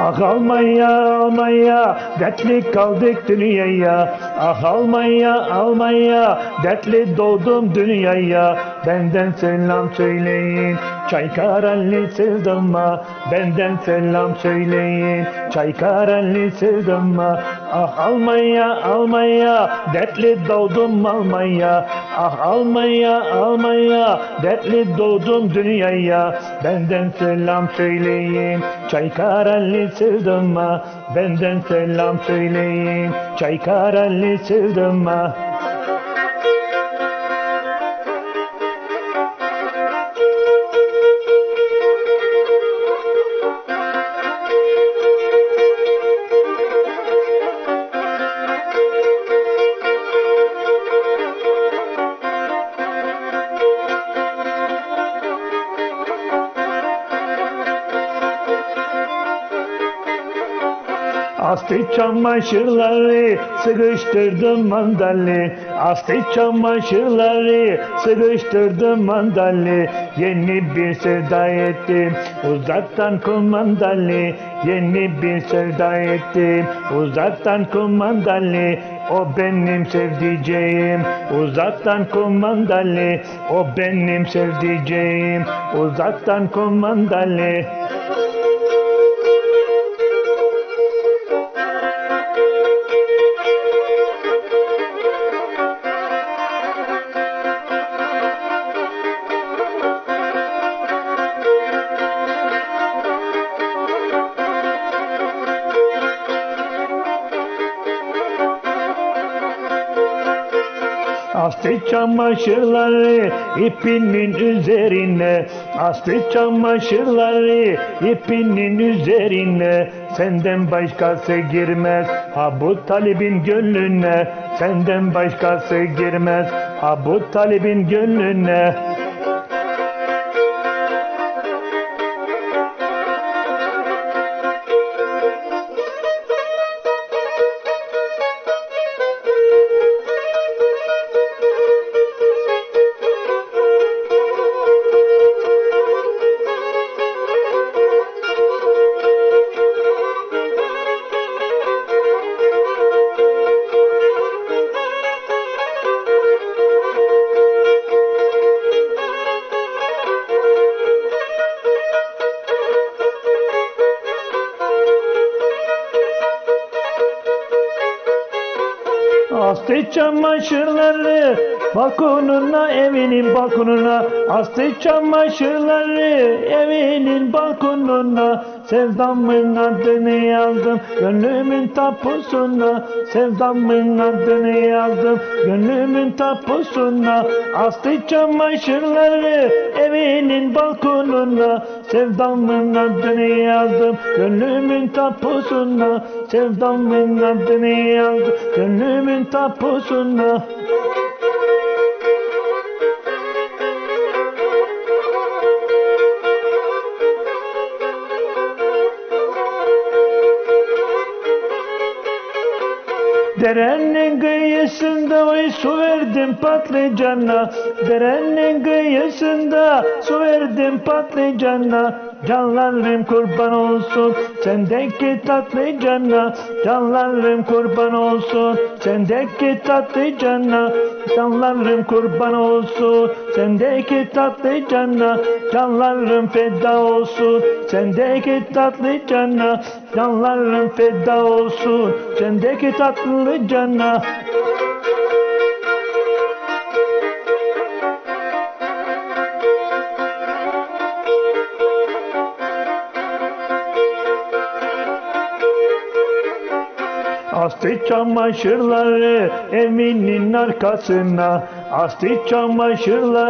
Ah Almanya Almanya dertli kaldık dünyaya. Ah Almanya Almanya dertli doğdum dünyaya. Benden selam söyleyin. Çaykareli sevdama. Benden selam söyleyin. Çaykareli sevdama. Ah Almanya Almanya dertli doğdum Almanya Ah Almanya Almanya dertli doğdum dünyaya. Benden selam söyleyin Çaykareli sevdama. Benden selam söyleyin Çaykareli sevdama Astı çamaşırları sıkıştırdım mandalli Astı çamaşırları sıkıştırdım mandalli Yeni bir sevda ettim uzaktan kumandalı Yeni bir sevda ettim uzaktan kumandalı o benim sevdiceğim uzaktan kumandalı O benim sevdiceğim uzaktan kumandalı Astı çamaşırları ipinin üzerine. Astı çamaşırları ipinin üzerine. Senden başkası girmez ha bu talibin gönlüne. Senden başkası girmez ha bu talibin gönlüne Astı çamaşırları balkonuna evinin balkonuna. Astı çamaşırları evinin balkonuna Sevdamın adını yazdım gönlümün tapusuna. Sevdamın adını yazdım gönlümün tapusuna. Astı çamaşırları evinin balkonuna. Sevdamın adını yazdım gönlümün tapusuna. Sevdamın adını yazdım gönlümün tapusuna Derenin kıyısında oy su verdim patlıcana. Derenin kıyısında su verdim patlıcana Canlarım kurban olsun sendeki tatlı cana Canlarım kurban olsun sendeki tatlı cana Canlarım kurban olsun sendeki tatlı cana Canlarım feda olsun sendeki tatlı cana Canlarım feda olsun sendeki tatlı cana Astı çamaşırları evinin arkasına. Astı çamaşırları